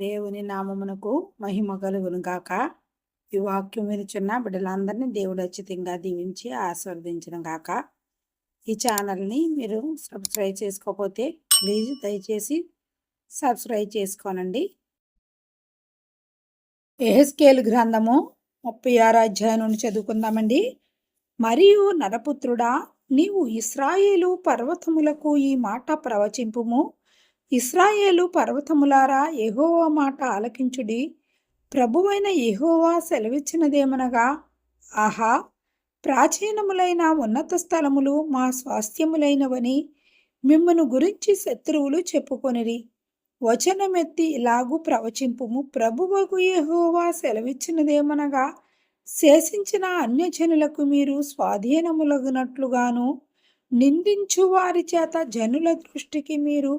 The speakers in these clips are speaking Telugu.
దేవుని నామమునకు మహిమ కలుగును గాక. ఈ వాక్యం వినిచున్న బిడ్డలందరినీ దేవుడు అచ్చితంగా దీవించి ఆస్వాదించడం గాక. ఈ ఛానల్ని మీరు సబ్స్క్రైబ్ చేసుకోకపోతే ప్లీజ్ దయచేసి సబ్స్క్రైబ్ చేసుకోనండి. ఎహెస్కేల్ గ్రంథము ముప్పై ఆరు అధ్యాయం నుండి చదువుకుందామండి. మరియు నరపుత్రుడా నీవు ఇస్రాయేలు పర్వతములకు ఈ మాట ప్రవచింపుము. ఇస్రాయేలు పర్వతములారా ఎహోవా మాట ఆలకించుడి. ప్రభువైన ఎహోవా సెలవిచ్చినదేమనగా ఆహా ప్రాచీనములైన ఉన్నత స్థలములు మా స్వాస్థ్యములైనవని మిమ్మను గురించి శత్రువులు చెప్పుకొనిరి. వచనమెత్తి ఇలాగు ప్రవచింపుము. ప్రభువకు ఎహోవా సెలవిచ్చినదేమనగా శేషించిన అన్యజనులకు మీరు స్వాధీనములగునట్లుగాను నిందించు వారి చేత జనుల దృష్టికి మీరు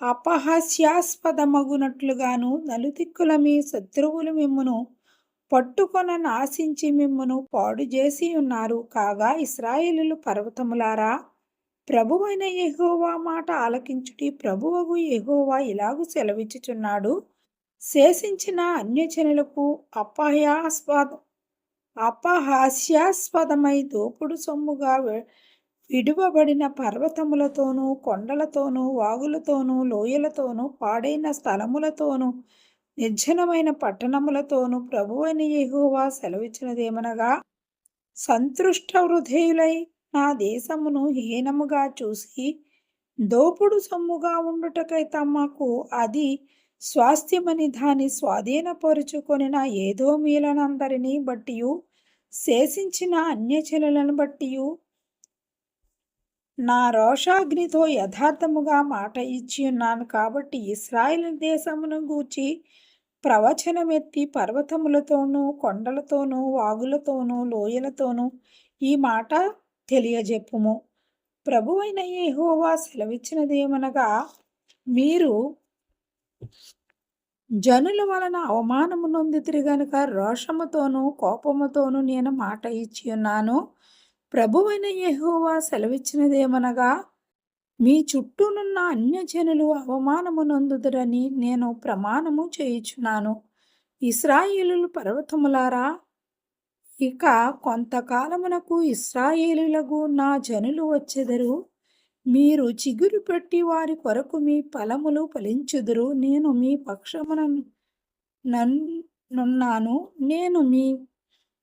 అపహాస్యాస్పదమగునట్లుగాను నలుదిక్కుల మీ శత్రువులు మిమ్మును పట్టుకొన నాశించి మిమ్మును పాడు చేసి ఉన్నారు. కాగా ఇస్రాయేలులు పర్వతములారా ప్రభువైన ఎహోవా మాట ఆలకించుటి ప్రభువగు ఎహోవా ఇలాగు సెలవిచ్చుచున్నాడు. శేషించిన అన్యజనులకు అపహాస్పద అపహాస్యాస్పదమై దోపుడు సొమ్ముగా విడువబడిన పర్వతములతోనూ కొండలతోనూ వాగులతోనూ లోయలతోనూ పాడైన స్థలములతోనూ నిర్జనమైన పట్టణములతోనూ ప్రభువని యెహోవా సెలవిచ్చినదేమనగా సంతృష్ట హృదయులై నా దేశమును హీనముగా చూసి దోపుడు సొమ్ముగా ఉండుటకై తమకు అది స్వాస్థ్యమని దాని స్వాధీనపరుచుకొనిన ఏదో మీలనందరినీ బట్టియు శేషించిన అన్యచనులను బట్టియు నా రోషాగ్నితో యథార్థముగా మాట ఇచ్చి ఉన్నాను కాబట్టి ఇస్రాయిల్ దేశమును గూర్చి ప్రవచనమెత్తి పర్వతములతోనూ కొండలతోనూ వాగులతోనూ లోయలతోనూ ఈ మాట తెలియజెప్పుము. ప్రభువైన యేహోవా సెలవిచ్చినదేమనగా మీరు జనుల వలన అవమానము నొందితిరి గనుక రోషముతోనూ కోపముతోనూ నేను మాట ఇచ్చి ఉన్నాను. ప్రభువైన యెహోవా సెలవిచ్చినదేమనగా మీ చుట్టూనున్న అన్యజనులు అవమానము నొందుదురని నేను ప్రమాణము చేయుచున్నాను. ఇస్రాయేలులు పర్వతములారా ఇక కొంతకాలమునకు ఇస్రాయేలులకు నా జనులు వచ్చెదరు. మీరు చిగురు పెట్టి వారి కొరకు మీ ఫలములు ఫలించుదురు. నేను మీ పక్షమున నన్నున్నాను నేను మీ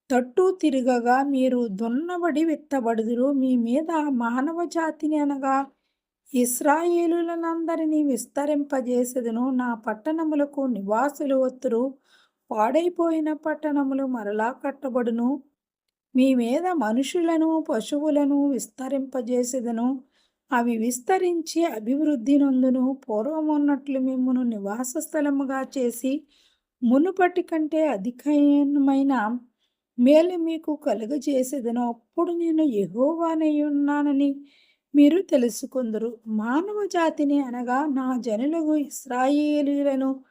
తట్టు తిరగగా మీరు దున్నబడి విత్తబడుదురు. మీ మీద మానవ జాతిని అనగా ఇస్రాయేలులనందరినీ విస్తరింపజేసేదను. నా పట్టణములకు నివాసులు వత్తురు పాడైపోయిన పట్టణములు మరలా కట్టబడును. మీ మీద మనుషులను పశువులను విస్తరింపజేసేదను. అవి విస్తరించి అభివృద్ధి నందును. పూర్వం ఉన్నట్లు మిమ్మను నివాస స్థలముగా చేసి మునుపటి కంటే అధికమైన మేలు మీకు కలుగజేసేదను అప్పుడు నేను ఎహోవానై ఉన్నానని మీరు తెలుసుకుందరు. మానవ జాతిని అనగా నా జనులకు ఇస్రాయేలీలను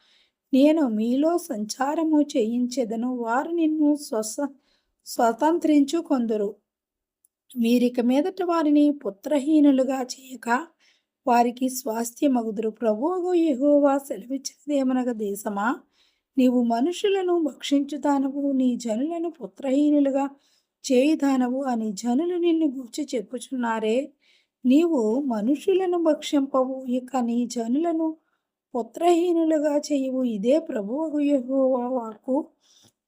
నేను మీలో సంచారము చేయించేదను. వారు నిన్ను స్వస స్వతంత్రించుకొందరు. వీరిక మీదట వారిని పుత్రహీనులుగా చేయక వారికి స్వాస్థ్యమగుదురు. ప్రభువుగు యెహోవా సెలవిచ్చినదేమనగా దేశమా? నీవు మనుషులను భక్షించుతానవు నీ జనులను పుత్రహీనులుగా చేయుదానవు అని జనులు నిన్ను గూర్చి చెప్పుచున్నారే. నీవు మనుషులను భక్షింపవు ఇక నీ జనులను పుత్రహీనులుగా చేయవు. ఇదే ప్రభువు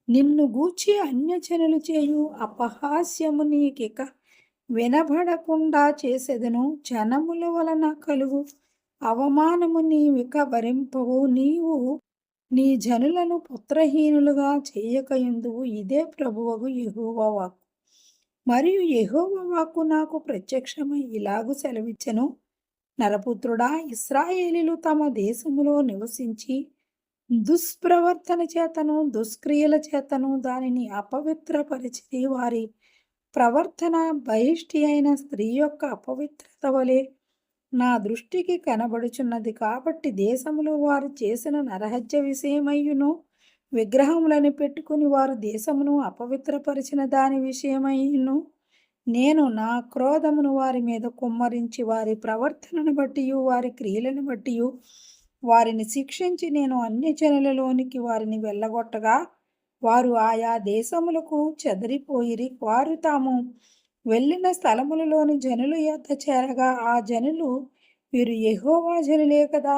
నిన్ను గూర్చి అన్యజనులు చేయు అపహాస్యము నీకిక వినబడకుండా చేసేదను. జనముల వలన కలుగు అవమానము నీవిక భరింపవు. నీవు నీ జనులను పుత్రహీనులుగా చేయకయుందువు ఇదే ప్రభువగు యెహోవా వాక్కు. మరియు ఎహోవా వాక్కు నాకు ప్రత్యక్షమై ఇలాగు సెలవిచ్చెను. నరపుత్రుడా ఇస్రాయేలీలు తమ దేశములో నివసించి దుష్ప్రవర్తన చేతను దుష్క్రియల చేతను దానిని అపవిత్రపరిచి వారి ప్రవర్తన బహిష్టి అయిన స్త్రీ యొక్క అపవిత్రత వలె నా దృష్టికి కనబడుచున్నది కాబట్టి దేశములో వారు చేసిన నరహత్య విషయమయ్యును విగ్రహములను పెట్టుకుని వారు దేశమును అపవిత్రపరిచిన దాని విషయమయ్యును. నేను నా క్రోధమును వారి మీద కుమ్మరించి వారి ప్రవర్తనను బట్టి వారి క్రియలను బట్టి వారిని శిక్షించి నేను అన్ని జనులలోనికి వారిని వెళ్ళగొట్టగా వారు ఆయా దేశములకు చెదరిపోయిరి వారు తాము వెళ్ళిన స్థలములలోని జనులు ఎంత చేరగా ఆ జనులు వీరు ఎహోవా జనులే కదా.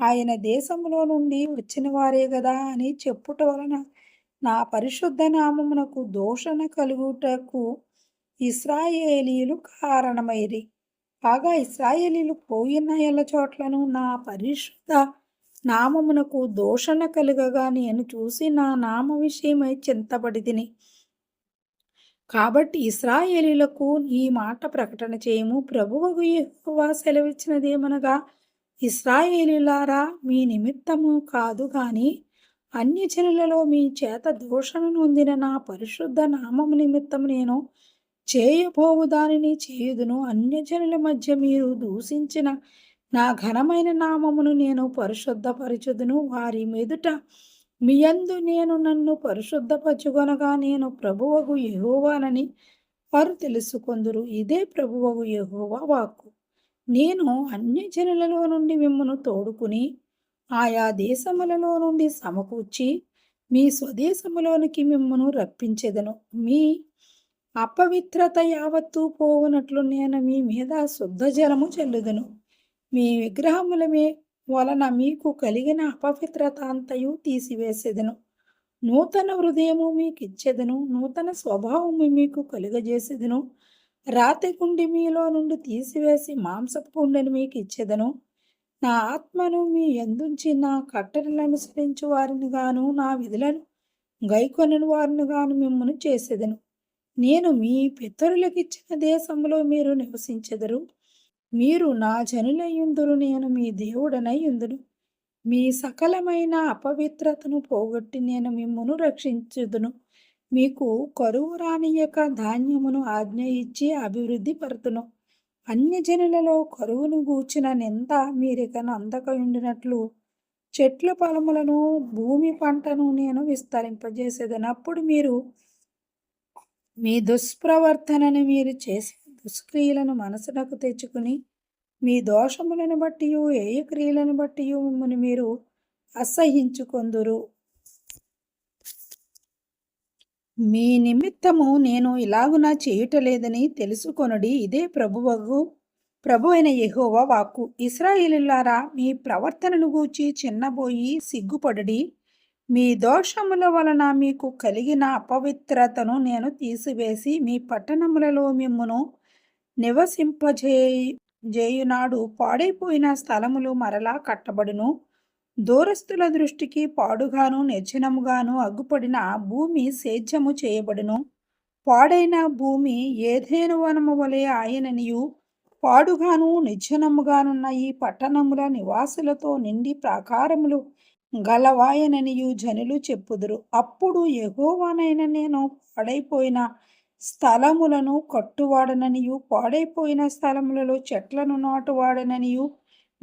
ఆయన దేశంలో నుండి వచ్చిన వారే కదా అని చెప్పుట వలన నా పరిశుద్ధ నామమునకు దోషణ కలుగుటకు ఇస్రాయేలీలు కారణమైరి. కాగా ఇస్రాయేలీలు పోయిన ఎల్ల చోట్లను నా పరిశుద్ధ నామమునకు దోషణ కలుగగా నేను చూసి నా నామ విషయమై చింతపడి తిని కాబట్టి ఇస్రాయేలీలకు ఈ మాట ప్రకటన చేయము. ప్రభువుకు యెహోవా సెలవిచ్చినదేమనగా ఇస్రాయేలీలారా మీ నిమిత్తము కాదు కానీ అన్యజనులలో మీ చేత దూషణ నొందిన నా పరిశుద్ధ నామము నిమిత్తం నేను చేయబోవు దానిని చేయుదును. అన్యజనుల మధ్య మీరు దూషించిన నా ఘనమైన నామమును నేను పరిశుద్ధపరచుదును. వారి మెదుట మీయందు నేను నన్ను పరిశుద్ధపరచుకొనగా నేను ప్రభువగు యహోవానని వారు తెలుసుకొందురు. ఇదే ప్రభువగు యహోవా వాక్కు. నేను అన్యజనులలో నుండి మిమ్మను తోడుకుని ఆయా దేశములలో నుండి సమకూర్చి మీ స్వదేశములోనికి మిమ్మను రప్పించెదను. మీ అపవిత్రత యావత్తు పోవునట్లు నేను మీ మీద శుద్ధ జలము చెల్లుదును. మీ విగ్రహములమే వలన మీకు కలిగిన అపవిత్రత అంతయు తీసివేసేదను. నూతన హృదయము మీకు ఇచ్చేదను నూతన స్వభావము మీకు కలుగజేసేదను. రాతి గుండి మీలో నుండి తీసివేసి మాంసపు గుండెను మీకు ఇచ్చేదను నా ఆత్మను మీ ఎందుంచి నా కట్టడలను అనుసరించు వారిని గాను నా విధులను గైకొనని వారిని గాను మిమ్మల్ని చేసేదను. నేను మీ పితరులకు ఇచ్చిన దేశంలో మీరు నివసించెదరు. మీరు నా జనులయ్యుందురు నేను మీ దేవుడనై మీ సకలమైన అపవిత్రతను పోగొట్టి నేను మిమ్మును రక్షించుదును. మీకు కరువు రానియక ధాన్యమును ఆజ్ఞ ఇచ్చి అభివృద్ధి పరుతును. అన్యజనులలో కరువును గూర్చిన నింద మీరిక నందక ఉండినట్లు చెట్ల పొలములను భూమి పంటను నేను విస్తరింపజేసేదను అప్పుడు మీరు మీ దుష్ప్రవర్తనను మీరు చేసే దుష్క్రియలను మనసునకు తెచ్చుకుని మీ దోషములను బట్టి ఏ క్రియలను బట్టి మిమ్మల్ని మీరు అసహించుకొందురు. మీ నిమిత్తము నేను ఇలాగున చేయుటలేదని తెలుసుకొనుడి ఇదే ప్రభువగు ప్రభు అయిన యెహోవా వాక్కు. ఇస్రాయేలులారా మీ ప్రవర్తనను గూర్చి చిన్నబోయి సిగ్గుపడడి. మీ దోషముల వలన మీకు కలిగిన అపవిత్రతను నేను తీసివేసి మీ పట్టణములలో మిమ్మును నివసింపజే జేయునాడు. పాడైపోయిన స్థలములు మరలా కట్టబడును. దూరస్తుల దృష్టికి పాడుగాను నిర్జనముగాను అగ్గుపడిన భూమి సేద్యము చేయబడును. పాడైన భూమి ఏదేను వనము వలె ఆయననియు. పాడుగాను నిర్జనముగానున్న ఈ పట్టణముల నివాసులతో నిండి ప్రాకారములు గలవాయననియు జనులు చెప్పుదురు. అప్పుడు ఎగోవానైన నేను పాడైపోయిన స్థలములను కట్టువాడననియు పాడైపోయిన స్థలములలో చెట్లను నాటువాడననియు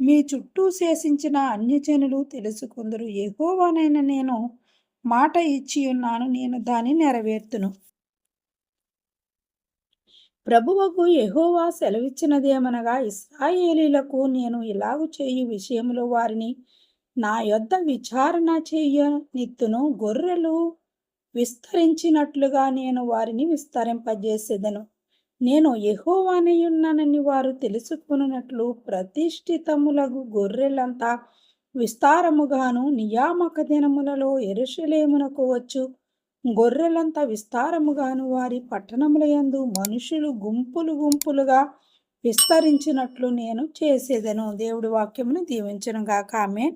మీ చుట్టూ శేషించిన అన్యజనులు తెలుసుకుందరు. యెహోవానైన నేను మాట ఇచ్చి ఉన్నాను నేను దాన్ని నెరవేర్తును. ప్రభువకు ఎహోవా సెలవిచ్చినదేమనగా ఇస్రాయేలీలకు నేను ఇలాగు చేయు విషయంలో వారిని నా యొద్ద విచారణ చేయనిత్తును. గొర్రెలు విస్తరించినట్లుగా నేను వారిని విస్తరింపజేసేదను. నేను యెహోవానయున్నానని వారు తెలుసుకున్నట్లు ప్రతిష్ఠితములగు గొర్రెలంతా విస్తారముగాను నియామక దినములలో ఎరుషలేమునకు వచ్చు. గొర్రెలంతా విస్తారముగాను వారి పట్టణముల యందు మనుషులు గుంపులు గుంపులుగా విస్తరించినట్లు నేను చేసేదను. దేవుడి వాక్యమును దీవించను గాక ఆమె